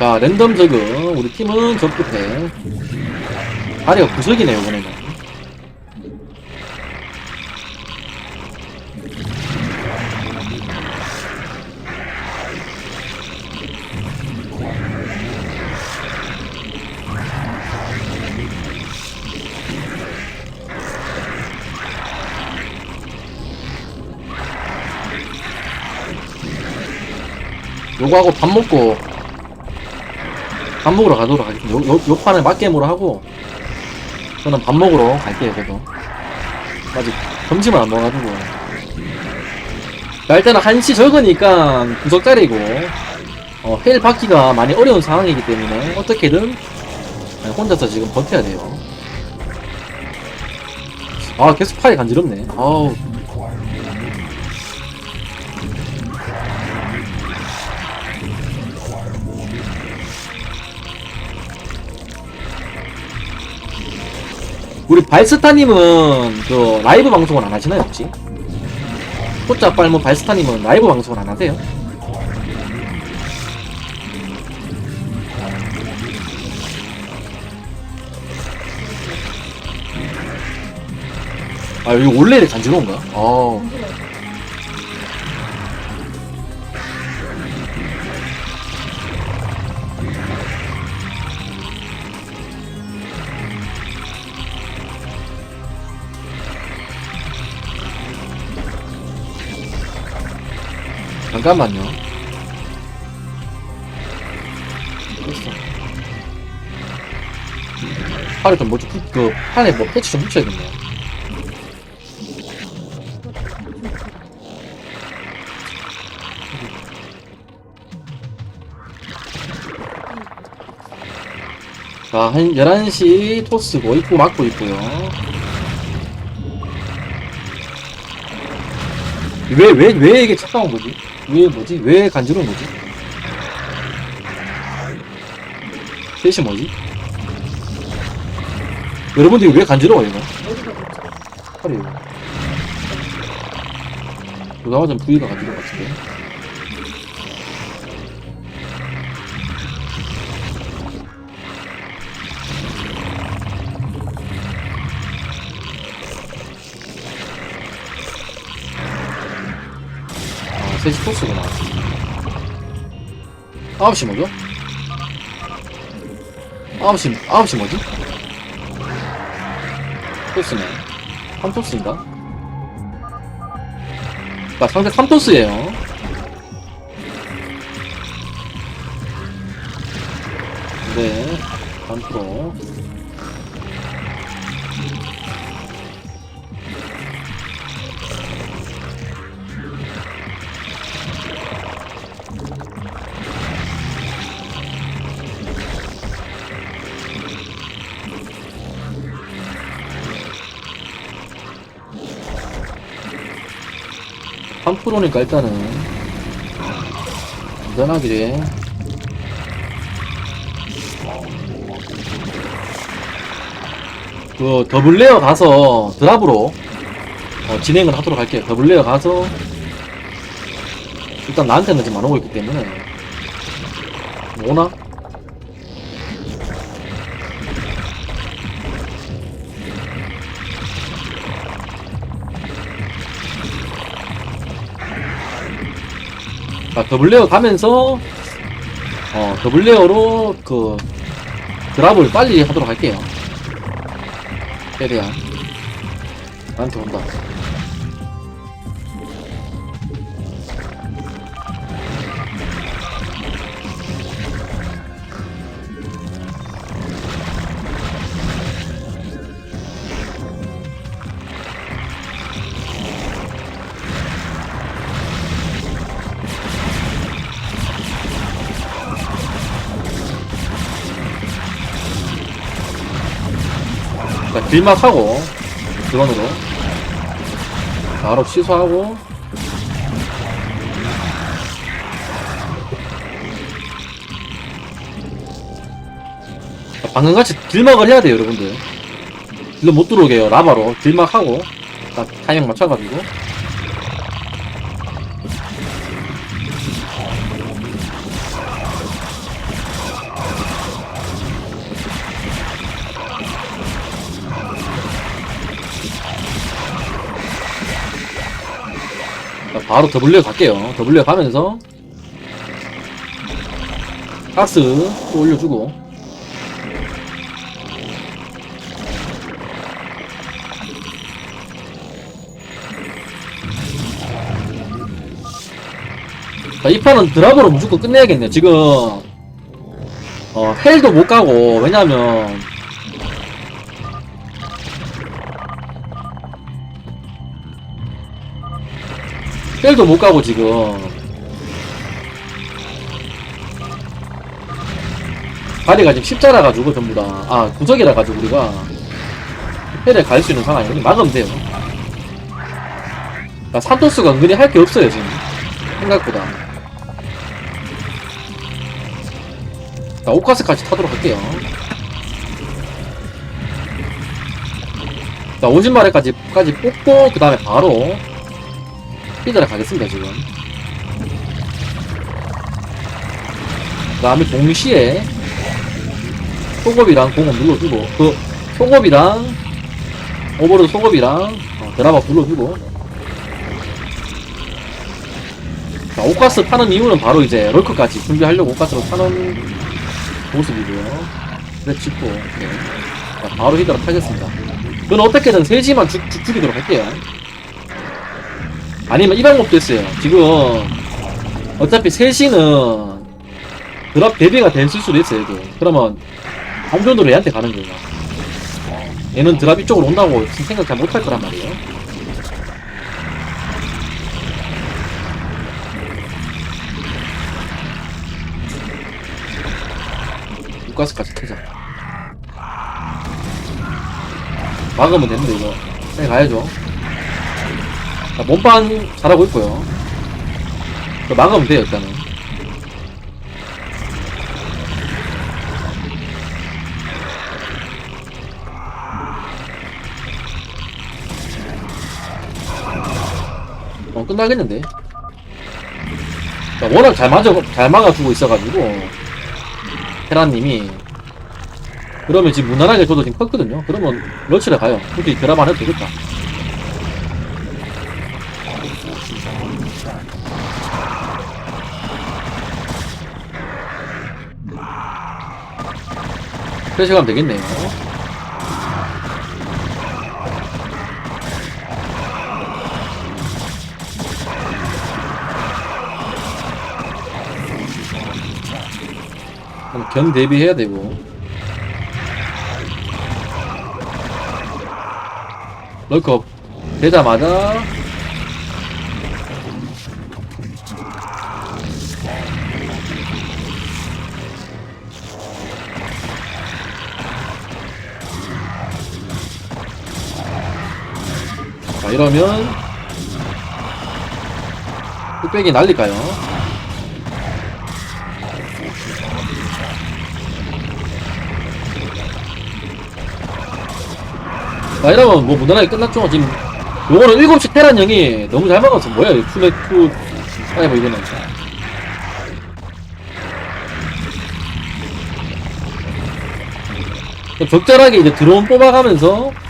자, 랜덤 저그. 우리 팀은 저 끝에. 다리가 구석이네요, 이번에는. 요거 하고 밥 먹고 밥 먹으러 가도록 하겠습니다. 요, 요, 요 판을 맞게임으로 하고 저는 밥 먹으러 갈게요, 그래도. 아직 점심을 안 먹어가지고. 자, 일단은 한시 적으니까 구석자리고, 어, 헬 받기가 많이 어려운 상황이기 때문에 어떻게든 혼자서 지금 버텨야 돼요. 아, 계속 팔이 간지럽네. 아우. 우리 발스타님은 그 라이브 방송을 안 하시나요 혹시? 포짜 빨모 발스타님은 라이브 방송을 안 하세요? 아 여기 원래 간지러운가? 아 잠깐만요. 됐어. 팔에 좀 뭐지? 그 판에 뭐 패치 좀 붙여야겠네요. 자, 한 11시 토스고, 입구 막고 있고요. 왜, 왜, 왜 이게 착각한 거지? 왜 뭐지? 왜 간지러운 거지? 셋이 뭐지? 여러분들 이거 왜 간지러워요, 이거? 팔이 이거. 보자마자 부위가 간지러운 것 같은데. 아, 셋이 토스구나. 9시 뭐죠? 9시, 9시 뭐지? 토스네. 3토스인가? 아, 상대 3토스예요 네, 반프로. 한 프로니까 일단은 안전하게 그 더블레어 가서 드랍으로 어, 진행을 하도록 할게요. 더블레어 가서 일단 나한테는 지금 안 오고 있기 때문에 오나? 자, 더블레어 가면서 어 더블레어로 그 드랍을 빨리 하도록 할게요. 최대한 나한테 온다. 길막 하고 드론으로 바로 취소하고 자, 방금같이 길막을 해야 돼요 여러분들. 일로 못 들어오게요 라바로. 길막하고 딱 타이밍 맞춰가지고 바로 W 갈게요. W 가면서 가스 또 올려주고 자, 이 판은 드랍으로 무조건 끝내야겠네요. 지금 어, 헬도 못 가고 왜냐면 헬도 못 가고 지금 다리가 지금 십자라 가지고 전부 다아 구석이라 가지고 우리가 헬에 갈 수 있는 상황이 아니 막으면 돼요. 그러니까 산토스가 은근히 할 게 없어요 지금 생각보다. 자, 오카스까지 타도록 할게요. 자, 오진마레까지, 까지 뽑고, 그 다음에 바로, 히드라 가겠습니다, 지금. 그 다음에 동시에, 소급이랑 공업 눌러주고, 그, 소급이랑, 오버로드 소급이랑, 어, 드라마 눌러주고, 자, 오가스 파는 이유는 바로 이제, 럴크까지 준비하려고 오가스로 파는 모습이고요. 그래 찍고 오케이. 자, 바로 히드라 타겠습니다. 저는 어떻게든 3시만 죽, 죽, 죽이도록 할게요. 아니면 이 방법도 있어요. 지금 어차피 3시는 드랍 대비가 됐을 수도 있어요. 여기. 그러면 안전으로 얘한테 가는 거예요. 얘는 드랍 이쪽으로 온다고 생각 잘 못할 거란 말이에요. 가스까지 크자. 막으면 되는데 이거. 빨리 가야죠. 자, 몸빵 잘하고 있고요. 이거 막으면 돼요 일단은. 어 끝나겠는데. 자, 워낙 잘 맞아 잘 막아주고 있어가지고 테라님이 그러면 지금 무난하게 저도 지금 컸거든요 그러면 러치를 가요 굳이 드라마 안 해도 되겠다 그래서 가면 되겠네요 견 대비해야 되고. 럴컵 되자마자 이러면 뚝배기 날릴까요? 자 이러면 뭐 무난하게 끝났죠 지금 요거는 7시 테란 형이 너무 잘 막았어 뭐야 이투 아니 뭐 이거는 적절하게 이제 드론 뽑아가면서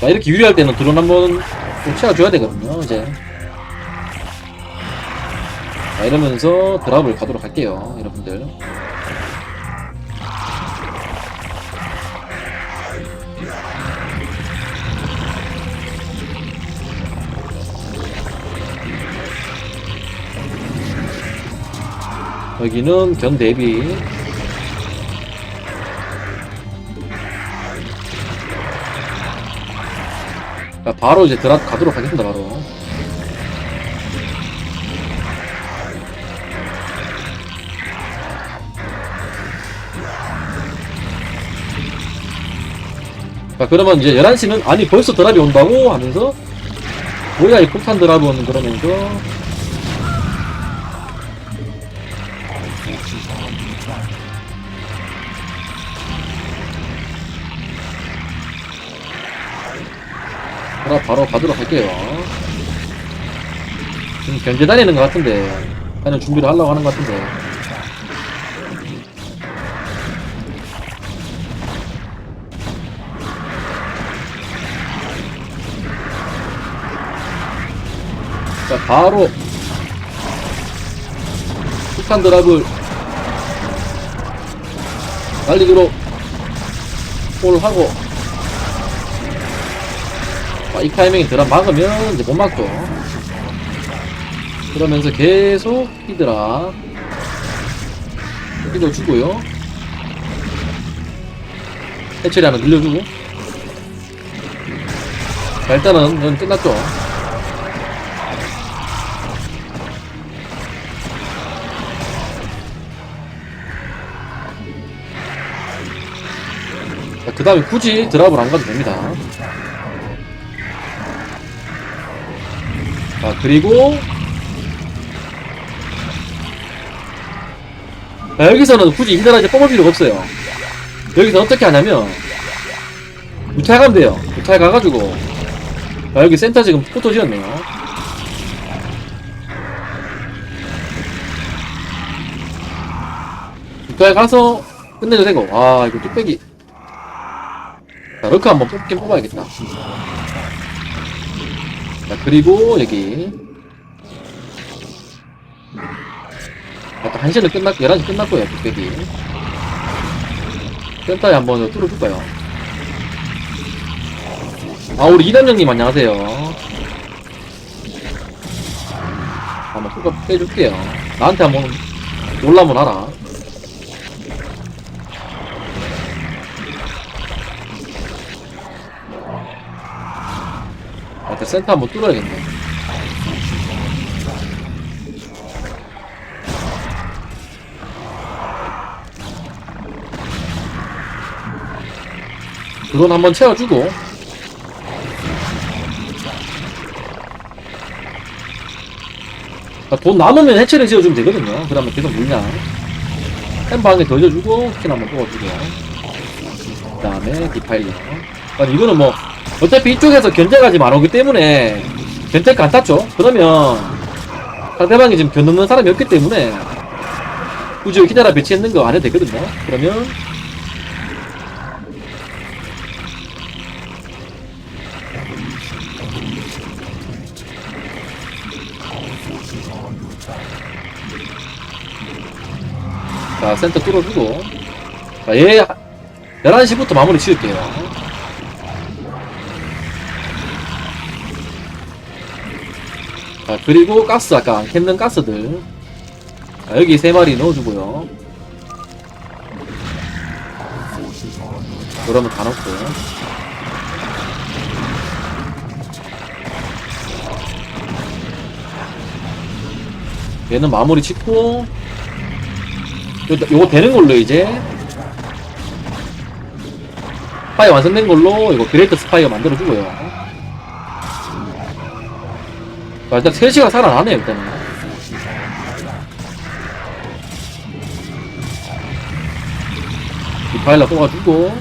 자 이렇게 유리할 때는 드론 한번 좀 채워줘야 되거든요 이제. 자 이러면서 드랍을 가도록 할게요 여러분들. 여기는 견 대비 자, 바로 이제 드랍 가도록 하겠습니다 바로. 자 그러면 이제 11시는 아니 벌써 드랍이 온다고? 하면서 뭐야 이 폭탄 드랍은 그러면서 하나 바로 가도록 할게요. 지금 견제 다니는 것 같은데, 하는 준비를 하려고 하는 것 같은데. 자, 바로 폭탄 드랍을 날리기로 홀 하고 아, 이 타이밍에 드랍 막으면 이제 못 막죠. 그러면서 계속 히드라 히드 주고요. 해처리 하나 늘려주고 자, 일단은 이건 끝났죠. 그 다음에 굳이 드랍을 안 가도 됩니다. 자, 그리고 자, 여기서는 굳이 힘들어 이제 뽑을 필요가 없어요. 여기서 어떻게 하냐면 무탈 가면 돼요. 무탈 가가지고 자, 여기 센터 지금 포토 지었네요. 무탈 가서 끝내도 되고 와 이거 뚝배기 자 럭크 한번 뽑긴 뽑아야겠다 자 그리고 여기. 아까 1시는 끝났고 11시 끝났고요 뚝배기 센터에 한번 뚫어줄까요? 아 우리 이남정님 안녕하세요. 한번 뚜껑 빼줄게요. 나한테 한번 올라면 하라. 아, 센터 한번 뚫어야겠네. 드론 한번 채워주고 아, 돈 남으면 해체를 지어주면 되거든요. 그 다음에 계속 물량 햄방에 던져주고 킨 한번 뽑아주고 그 다음에 디파일러 아, 이거는 뭐 어차피 이쪽에서 견제가 지금 안 오기 때문에 견제가 안 탔죠? 그러면 상대방이 지금 견놓는 사람이 없기 때문에 굳이 기다라 배치했는 거 안 해도 되거든요? 그러면 자 센터 뚫어주고 자얘 11시부터 마무리 지을게요 자, 그리고 가스, 아까 안 캤는 가스들. 자, 여기 세 마리 넣어주고요. 그러면 다 넣고. 얘는 마무리 짓고, 요, 요거 되는 걸로 이제, 스파이 완성된 걸로, 이거 그레이트 스파이어 만들어주고요. 아, 일단 3시가 살아나네요, 일단은. 디파일러 뽑아주고.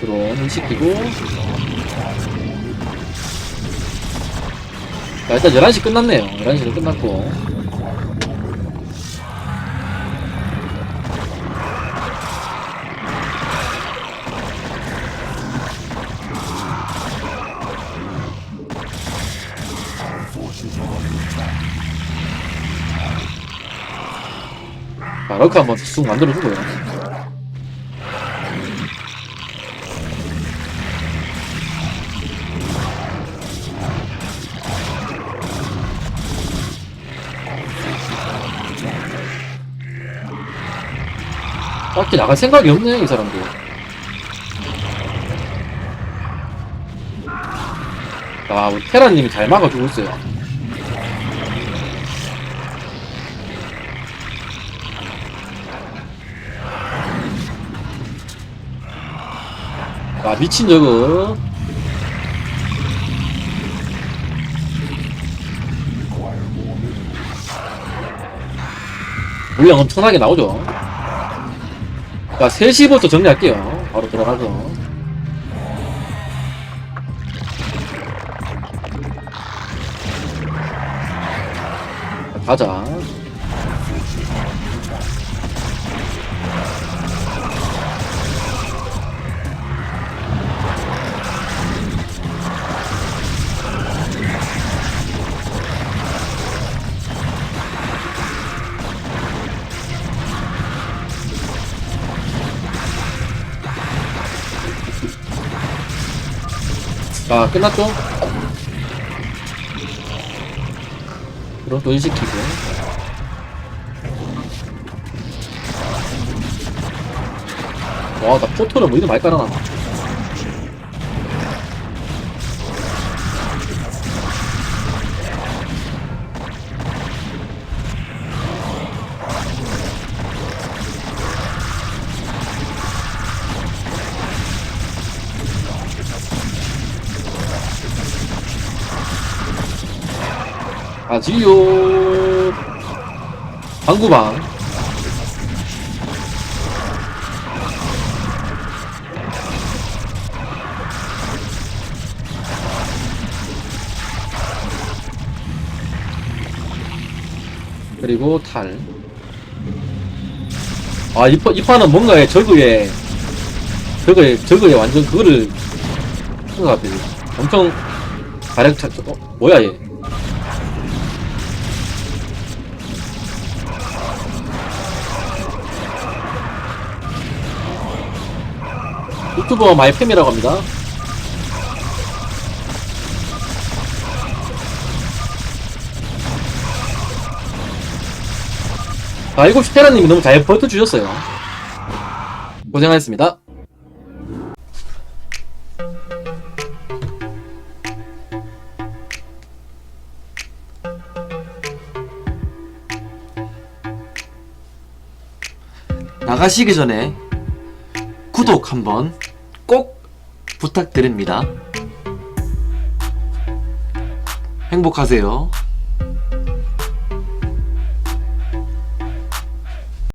드론 시키고. 자, 일단 11시 끝났네요. 11시는 끝났고. 자, 럭크 한번 쑥 만들어주고요. 딱히 나갈 생각이 없네, 이 사람도. 아, 테라님이 잘 막아주고 있어요. 아 미친 저거. 물량 엄청나게 나오죠. 자 3시부터 정리할게요. 바로 들어가서. 자, 가자 자, 끝났죠? 그럼 또 일시키고. 와, 나 포토를 뭐 이리 많이 깔아놨나. 아지요. 방구방. 그리고 탈. 아, 이, 파, 이 판은 뭔가에 저그에, 저그에, 저그에 완전 그거를, 생각 같아. 엄청, 가력 차, 어, 뭐야, 얘. 유튜버 마이팸이라고 합니다. 아, 7시 테라님이 너무 잘 버텨주셨어요. 고생하셨습니다. 나가시기 전에 구독 한번 꼭 부탁드립니다. 행복하세요.